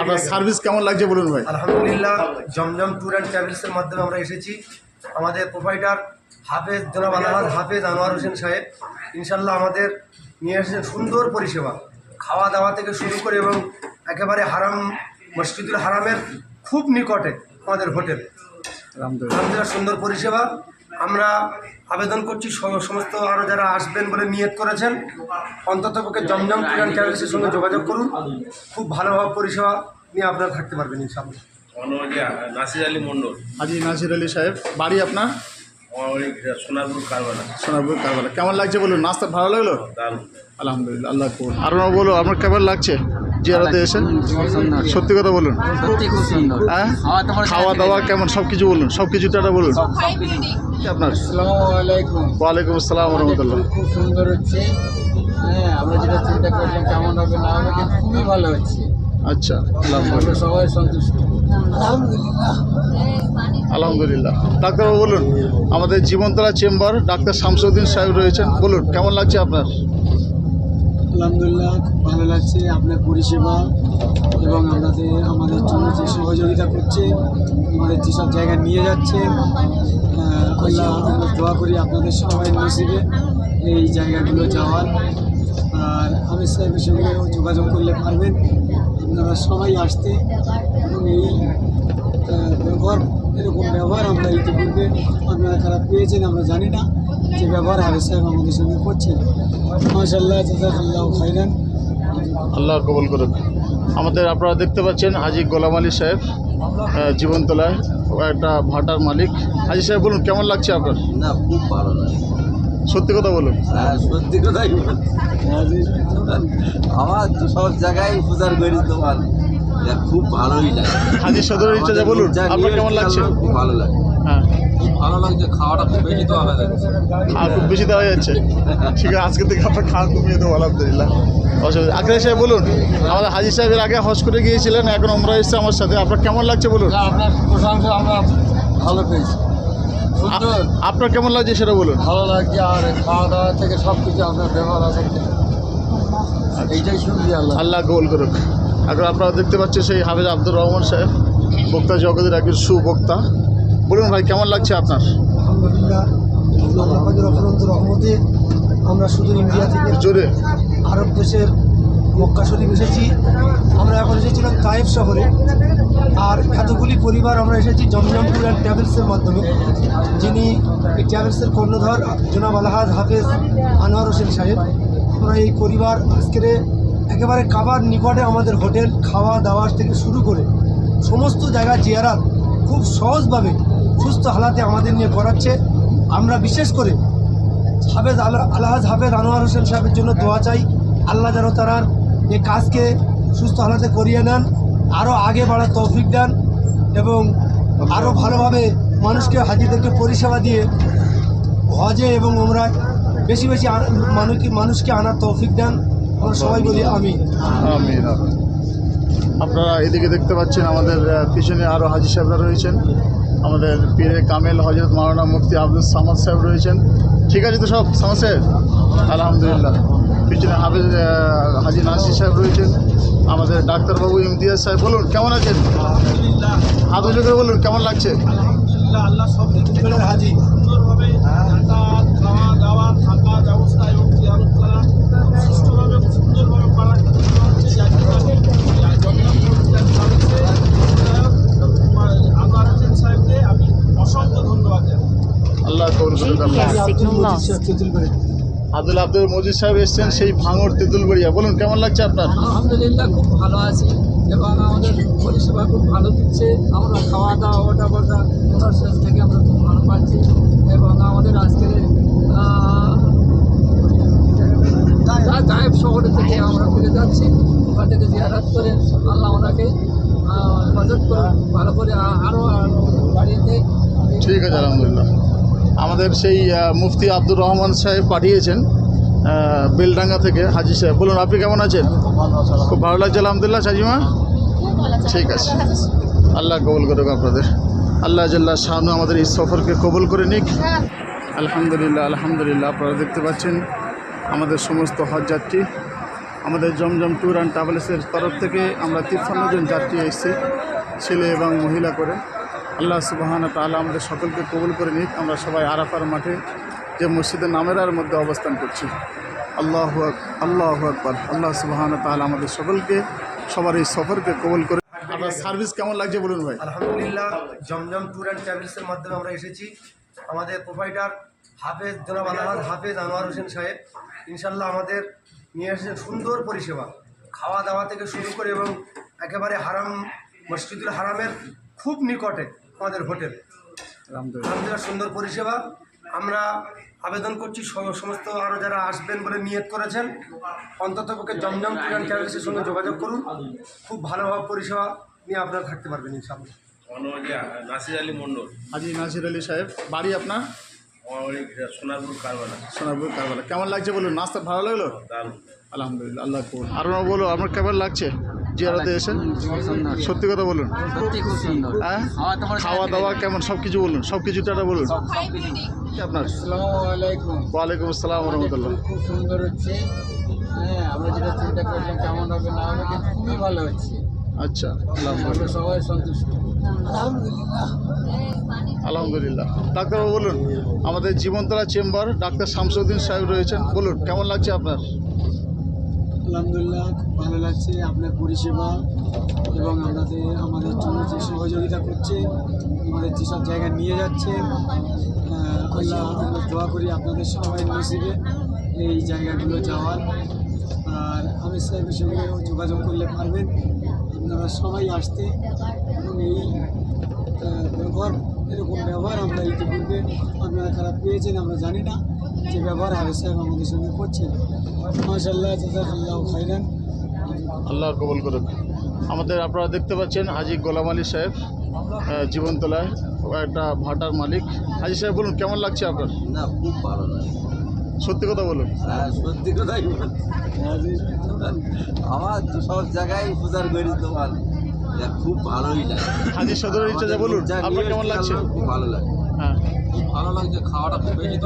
আপনার সার্ভিস কেমন লাগছে বলুন ভাই? আলহামদুলিল্লাহ জমজম ট্যুর অ্যান্ড ট্রাভেলসের মাধ্যমে আমরা এসেছি। আমাদের প্রোভাইডার হাফেজ জনাব আলহাজ হাফেজ আনোয়ার হোসেন সাহেব ইনশাল্লাহ আমাদের নিয়ে এসেছেন সুন্দর পরিষেবা। খাওয়া দাওয়া থেকে শুরু করে এবং একেবারে হারাম মসজিদুল হারামের খুব নিকটে আমাদের হোটেল। আলহামদুলিল্লাহ সুন্দর পরিষেবা। আমরা আবেদন করছি সমস্ত আরও যারা আসবেন বলে নিয়ত করেছেন অন্ততপক্ষে জমজম ট্যুর অ্যান্ড ট্রাভেলসের সঙ্গে যোগাযোগ করুন। খুব ভালোভাবে পরিষেবা নিয়ে আপনারা থাকতে পারবেন ইনশাআল্লাহ। নাসির আলী মণ্ডল। হাজি নাসির আলী সাহেব। বাড়ি আপনার? সোনারপুর কারবালা। সোনারপুর কারবালা। কেমন লাগছে বলুন? নাস্তা ভালো লাগল? আলহামদুলিল্লাহ আল্লাহ আর বলো আমার কেমন লাগছে? জিয়ারাতে এসে সত্যি কথা বলুন। সত্যি খুব সুন্দর। হ্যাঁ? খাওয়া দাওয়া কেমন? সব কিছু বলুন সব কিছুটা একটা বলুন। আপনার? ওয়ালাইকুম আসসালাম রহমতুল্লাহ। খুব সুন্দর হচ্ছে। হ্যাঁ আমরা যেটা চিন্তা করলাম কেমন হবে না হবে কিন্তু খুবই ভালো হচ্ছে। আচ্ছা আলহামদুলিল্লাহ সবাই সন্তুষ্ট। আলহামদুলিল্লাহ। ডাক্তারবাবু বলুন আমাদের জীবনতলা চেম্বার ডাক্তার শামসুদ্দিন সাহেব রয়েছেন। বলুন কেমন লাগছে আপনার? আলহামদুলিল্লাহ ভালো লাগছে আপনার পরিষেবা এবং আমাদের আমাদের জন্য যে সহযোগিতা করছে, আমাদের যেসব জায়গায় নিয়ে যাচ্ছে আমরা দোয়া করি আপনাদের সবাই নসিবে এই জায়গাগুলো যাওয়ার। আর আমি সাহেবের সঙ্গেও যোগাযোগ করলে পারবেন। আপনারা সবাই আসতে এবং এই ব্যবহার, এরকম ব্যবহার আমরা ইতিপূর্বে আপনারা খারাপ পেয়েছেন আমরা জানি না। যে ব্যবহার আমির সাহেব আমাদের সঙ্গে করছেন মাশাল্লাহ জাজাকাল্লাহ খাইরান আল্লাহ কবল করুন আমাদের আপনারা দেখতে পাচ্ছেন হাজি গোলাম আলী সাহেব জীবনতলায় একটা ভাটার মালিক। হাজি সাহেব বলুন কেমন লাগছে আপনার? না খুব ভালো লাগে সত্যি কথা বলুন। হ্যাঁ সত্যি কথাই। আমার তো সব জায়গায় পূজার করি তোমার খুব ভালোই লাগে। হাজি সদরের ইচ্ছা বলুন আপনার কেমন লাগছে? খুব ভালো লাগে। হ্যাঁ। ভালো লাগছে খাওয়াটা খুব বেশি তো আলাদা খাওয়া খুব বেশি দেওয়া যাচ্ছে। ঠিক আছে আজকে থেকে আপনার খাওয়া কমিয়ে দেবো আলহামদুলিল্লাহ অসুবিধা আখরে সাহেব বলুন আমাদের হাজি সাহেবের আগে হজ করে গিয়েছিলেন এখন আমরা এসছে আমার সাথে। আপনার কেমন লাগছে বলুন? আপনার প্রশংসা আমরা ভালো পেয়েছি। আপনার কেমন লাগছে সেটা বলুন। ভালো লাগছে আর খাওয়া দাওয়া থেকে সব কিছু আপনার ব্যবহার আছে। এইটাই শুনছি আল্লাহ। আল্লাহ গোল করুক। এখন আপনারা দেখতে পাচ্ছেন সেই হাফেজ আব্দুর রহমান সাহেব বক্তা জগতের একজন সুবক্তা। বলুন ভাই কেমন লাগছে আপনার? আলহামদুলিল্লাহ অফরন্ত রহমতে আমরা শুধু ইন্ডিয়া থেকে জোরে। আরব দেশের মক্কা শরীফ এসেছি। আমরা এখন এসেছিলাম তাইফ শহরে। আর এতগুলি পরিবার আমরা এসেছি জমজম ট্যুর অ্যান্ড ট্রাভেলসের মাধ্যমে। যিনি এই ট্রাভেলসের কর্ণধর জনাব আলহাজ হাফেজ আনোয়ার হোসেন সাহেব। আমরা এই পরিবার আজকের একেবারে কাবার নিকটে আমাদের হোটেল খাওয়া দাওয়া থেকে শুরু করে সমস্ত জায়গা জিয়ারাত খুব সহজভাবে সুস্থ হালাতে আমাদের নিয়ে করাচ্ছে আমরা বিশেষ করে হাফেজ আল আলহাজ হাফেজ আনোয়ার হোসেন সাহেবের জন্য দোয়া চাই। আল্লাহ যেন তার এই কাজকে সুস্থ হালাতে করিয়ে নেন আরও আগে বাড়ার তৌফিক দেন এবং আরও ভালোভাবে মানুষকে, হাজিদেরকে পরিষেবা দিয়ে হজে এবং ওমরায় বেশি বেশি মানুষকে মানুষকে আনার তৌফিক দেন। আমরা সবাই বলি আমি। আপনারা এদিকে দেখতে পাচ্ছেন আমাদের পিছনে আরও হাজি সাহেবরা রয়েছেন। আমাদের পীরে কামেল হজরত মাওলানা মুফতি আব্দুল সামাদ সাহেব রয়েছেন। ঠিক আছে তো সব সামাদ সাহেব? আলহামদুলিল্লাহ। পিছনে হাফেজ হাজি নাসির সাহেব রয়েছেন। আমাদের ডাক্তারবাবু ইমতিয়াজ সাহেব বলুন কেমন আছেন? হাত উঁচু করে বলুন কেমন লাগছে? হাজি সুন্দরভাবে যাতায়াত খাওয়া দাওয়া থাকা ব্যবস্থা এবং ক্রিয়ান করা সুষ্ঠুভাবে সুন্দরভাবে করার জন্য হচ্ছে আনোয়ার হোসেন সাহেবকে আমি অসংখ্য ধন্যবাদ জানাই আল্লাহ কবুল করুন আপনার। আব্দুল আব্দুল মজিদ সাহেব এসছেন সেই ভাঙর তেঁতুলগড়িয়া। বলুন কেমন লাগছে আপনার? আলহামদুলিল্লাহ খুব ভালো আছি। এবং আমাদের পরিষেবা খুব ভালো দিচ্ছে। আমরা খাওয়া দাওয়া ওটা বটা ওটার শেষ থেকে আমরা খুব ভালো পাচ্ছি। এবং আমাদের আজকের গায়েব শহরে থেকে আমরা ফিরে যাচ্ছি ওখান থেকে জিয়ারাত করে আল্লাহ ওনাকে মদত করে ভালো করে আরও বাড়িয়ে দেয়। ঠিক আছে আলহামদুলিল্লাহ। আমাদের সেই মুফতি আব্দুর রহমান সাহেব পাঠিয়েছেন বেলডাঙ্গা থেকে হাজি সাহেব। বলুন আপনি কেমন আছেন? খুব ভালো লাগছে আলহামদুলিল্লাহ। সাজিমা? ঠিক আছে। আল্লাহ কবুল করুক আপনাদের। আল্লাহ জাল্লাহ শাহানু আমাদের এই সফরকে কবুল করে নিক। আলহামদুলিল্লাহ আলহামদুলিল্লাহ আপনারা দেখতে পাচ্ছেন আমাদের সমস্ত হজযাত্রী আমাদের জমজম ট্যুর অ্যান্ড ট্রাভেলসের তরফ থেকে আমরা তিপ্পান্ন জন যাত্রী এসেছি ছেলে এবং মহিলা করে। আল্লাহ সুবাহান তাআলা আমাদের সকলকে কবুল করে নিক। আমরা সবাই আরাফার মাঠে যে মসজিদের নামেরার মধ্যে অবস্থান করছি। আল্লাহ আল্লাহ আকবর। আল্লাহ সুবাহান তাআলা আমাদের সকলকে সবার এই সফরকে কবুল করে আপনার সার্ভিস কেমন লাগছে বলুন ভাই? আলহামদুলিল্লাহ, জমজম ট্যুর অ্যান্ড ট্রাভেলসের মাধ্যমে আমরা এসেছি। আমাদের প্রোভাইডার হাফেজ, জনাব আলহাজ হাফেজ আনোয়ার হোসেন সাহেব ইনশাল্লাহ আমাদের নিয়ে এসেছেন সুন্দর পরিষেবা। খাওয়া দাওয়া থেকে শুরু করে এবং একেবারে হারাম, মসজিদুল হারামের খুব নিকটে আমাদের হোটেল। আলহামদুলিল্লাহ। সুন্দর পরিষেবা। আমরা আবেদন করছি সমস্ত আরও যারা আসবেন বলে নিয়ত করেছেন অন্তত পক্ষে জমজম অ্যান্ড ট্রাভেলসের সঙ্গে যোগাযোগ করুন। খুব ভালোভাবে পরিষেবা নিয়ে আপনারা থাকতে পারবেন ইনশাআল্লাহ। আমার নাসির আলী মণ্ডল। হাজি নাসির আলী সাহেব বাড়ি আপনার? আমার সোনারপুর কারবালা। সোনারপুর কারবালা। কেমন লাগছে বলুন? নাস্তা ভালো লাগল? আলহামদুলিল্লাহ আল্লাহ কবুল। আর বলো আপনার কেমন লাগছে? জিয়ারাতে এসে সত্যি কথা বলুন? সত্যি খুব সুন্দর। হ্যাঁ? খাওয়া দাওয়া কেমন সব কিছু বলুন। সব কিছু টাটা বলুন আপনার? ওয়ালাইকুম আসসালাম রহমতুল্লাহ। খুব সুন্দর হচ্ছে। হ্যাঁ আমরা যেটা চিন্তা করলাম কেমন হবে না হবে খুবই ভালো হচ্ছে। আচ্ছা আল্লাহ আমরা সবাই সন্তুষ্ট। আলহামদুলিল্লাহ। ডাক্তারবাবু বলুন আমাদের জীবনতলা চেম্বার ডাক্তার শামসুদ্দিন সাহেব রয়েছেন। বলুন কেমন লাগছে আপনার? আলহামদুলিল্লাহ ভালো লাগছে আপনার পরিষেবা এবং আমাদের আমাদের জন্য যে সহযোগিতা করছে, আমাদের যেসব জায়গায় নিয়ে যাচ্ছে আমরা দোয়া করি আপনাদের সবাই নসিবে এই জায়গাগুলো যাওয়ার। আর আমি সাহেবের সঙ্গেও যোগাযোগ করলে পারবেন, আপনারা সবাই আসতে এবং এই ব্যবহার, এরকম ব্যবহার আমরা ইতিপূর্বে আপনারা খারাপ পেয়েছেন আমরা জানি না। যে ব্যবহার আমির সাহেব আমাদের সঙ্গে করছেন মাশাল্লাহ জাজাকাল্লাহ খাইরান আল্লাহ কবল করুন আমাদের আপনারা দেখতে পাচ্ছেন হাজি গোলাম আলী সাহেব জীবনতলায়। ও একটা ভাটার মালিক। হাজি সাহেব বলুন কেমন লাগছে আপনার? না খুব ভালো লাগে সত্যি কথা বলুন। হ্যাঁ সত্যি কথাই। আমার তো সব জায়গায় উপচার করি তোমার এটা খুব ভালোই লাগে। হাজি সদরের ইচ্ছা বলুন আপনার কেমন লাগছে? খুব ভালো লাগে। হ্যাঁ। খুব ভালো লাগছে খাওয়াটা খুব বেশি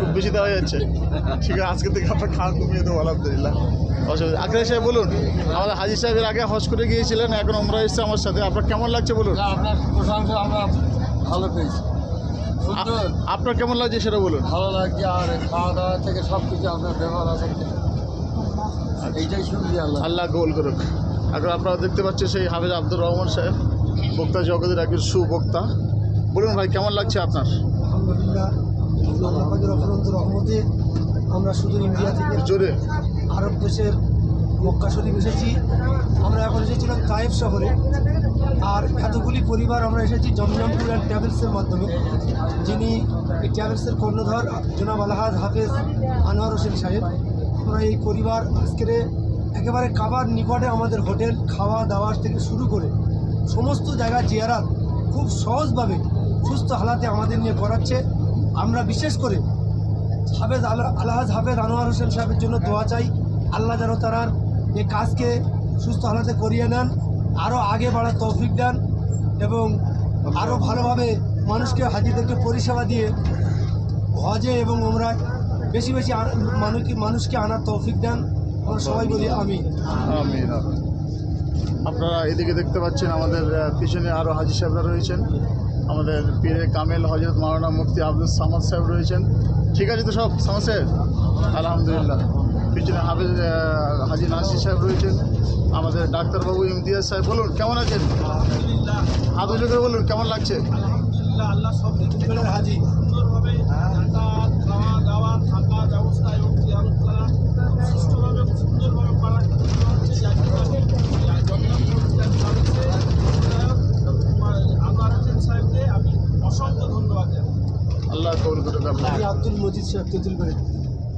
খুব বেশি দেওয়া যাচ্ছে। ঠিক আছে আজকে থেকে আপনার খাওয়া কমিয়ে দেবো আলহামদুলিল্লাহ। অসুবিধা সাহেব বলুন আমাদের হাজি সাহেবের আগে হজ করে গিয়েছিলেন এখন আমরা এসছে আমার সাথে। আপনার কেমন লাগছে বলুন? আপনার প্রশংসা আমরা ভালো পেয়েছি। আপনার কেমন লাগছে সেটা বলুন। ভালো লাগছে আর খাওয়া দাওয়া থেকে সব কিছু আপনার ব্যবহার আছে। এইটাই শুনছি আল্লাহ। আল্লাহ গোল করুক। এখন আপনারা দেখতে পাচ্ছেন সেই হাফেজ আব্দুর রহমান সাহেব বক্তা জগতের একজন সুবক্তা। বলুন ভাই কেমন লাগছে আপনার? রহমতে আমরা শুধু ইন্ডিয়া থেকে জোরে। আরব দেশের মক্কা শরীফ এসেছি। আমরা এখন এসেছিলাম তায়েব শহরে। আর এতগুলি পরিবার আমরা এসেছি জমজম ট্যুর অ্যান্ড ট্রাভেলসের মাধ্যমে যিনি এই ট্রাভেলসের কর্ণধর জনাব আলহাজ হাফেজ আনোয়ার হোসেন সাহেব। আমরা এই পরিবার আজকের একেবারে কাবার নিকটে আমাদের হোটেল খাওয়া দাওয়ার থেকে শুরু করে সমস্ত জায়গা জিয়ারাত খুব সহজভাবে সুস্থ হালাতে আমাদের নিয়ে করাচ্ছে আমরা বিশেষ করে হাফেজ আল- আলহাজ হাফেজ আনোয়ার হোসেন সাহেবের জন্য দোয়া চাই। আল্লাহ যেন তারার এই কাজকে সুস্থ হালাতে করিয়ে নেন আরও আগে বাড়ার তৌফিক দেন এবং আরও ভালোভাবে মানুষকে হাজিদেরকে পরিষেবা দিয়ে হজে এবং আমরা বেশি বেশি মানুষকে মানুষকে আনার তৌফিক দেন। আমরা সবাই বলি আমি। আপনারা এদিকে দেখতে পাচ্ছেন আমাদের পিছনে আরও হাজি সাহেবরা রয়েছেন। আমাদের পীরে কামেল হজরত মাওলানা মুফতি আব্দুল সামাদ সাহেব রয়েছেন। ঠিক আছে তো সব? সামাদ সাহেব? আলহামদুলিল্লাহ। পিছনে হাফেজ হাজি নাসির সাহেব রয়েছেন। আমাদের ডাক্তারবাবু ইমতিয়াজ সাহেব বলুন কেমন আছেন? হাত করে বলুন কেমন লাগছে? আল্লাহ সব হাজি সুন্দরভাবে যাতায়াত খাওয়া দাওয়া থাকা ব্যবস্থা এবং জিয়ারত করা সুষ্ঠুভাবে সুন্দরভাবে করার জন্য হচ্ছে আনোয়ার হোসেন সাহেবকে আমি অসংখ্য ধন্যবাদ জানাই আল্লাহ কবুল করুক আপনার আমি আব্দুল মজিদ সাহেব তেঁতুল করে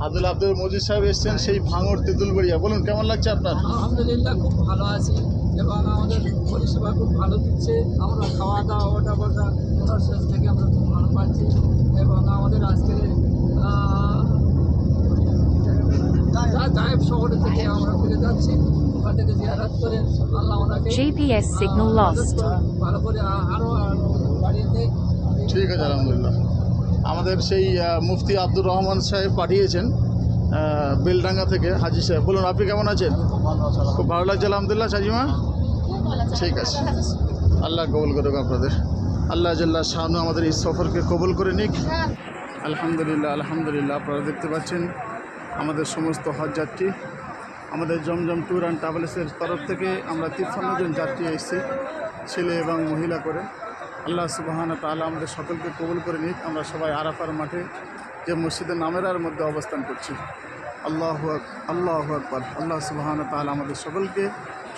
আব্দুল আব্দুল মজিদ সাহেব এসছেন সেই ভাঙর তেঁতুলবাড়িয়া। বলুন কেমন লাগছে আপনার? আলহামদুলিল্লাহ খুব ভালো আছি। এবং আমাদের পরিষেবা খুব ভালো দিচ্ছে। আমরা খাওয়া দাওয়া ওটা বসা ওটার শেষ থেকে আমরা খুব ভালো পাচ্ছি। এবং আমাদের আজকের শহরে থেকে আমরা ফিরে যাচ্ছি। ওখান থেকে জিয়ারাত করে আল্লাহ ওনাকে GPS signal lost. ভালো করে আরও বাড়িয়ে দেয় ঠিক আছে আলহামদুলিল্লাহ। আমাদের সেই মুফতি আব্দুর রহমান সাহেব পাঠিয়েছেন বেলডাঙ্গা থেকে। হাজি সাহেব, বলুন, আপনি কেমন আছেন? খুব ভালো লাগছে, আলহামদুলিল্লাহ, সাজিমা? ঠিক আছে। আল্লাহ কবুল করুক আপনাদের। আল্লাহ জাল্লাহ শাহানু আমাদের এই সফরকে কবুল করে নিক। আলহামদুলিল্লাহ আলহামদুলিল্লাহ, আপনারা দেখতে পাচ্ছেন আমাদের সমস্ত হজ যাত্রী। আমাদের জমজম ট্যুর অ্যান্ড ট্রাভেলসের তরফ থেকে আমরা তিপ্পান্ন যাত্রী এসেছি, ছেলে এবং মহিলা করে। আল্লাহ সুবাহান তাহলে আমাদের সকলকে কবুল করে নিক। আমরা সবাই আরাফার মাঠে যে মসজিদের নামেরার মধ্যে অবস্থান করছি। আল্লাহ আল্লাহ আকবর। আল্লাহ সুবাহান তাহলে আমাদের সকলকে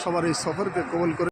সবার এই সফরকে কবুল করে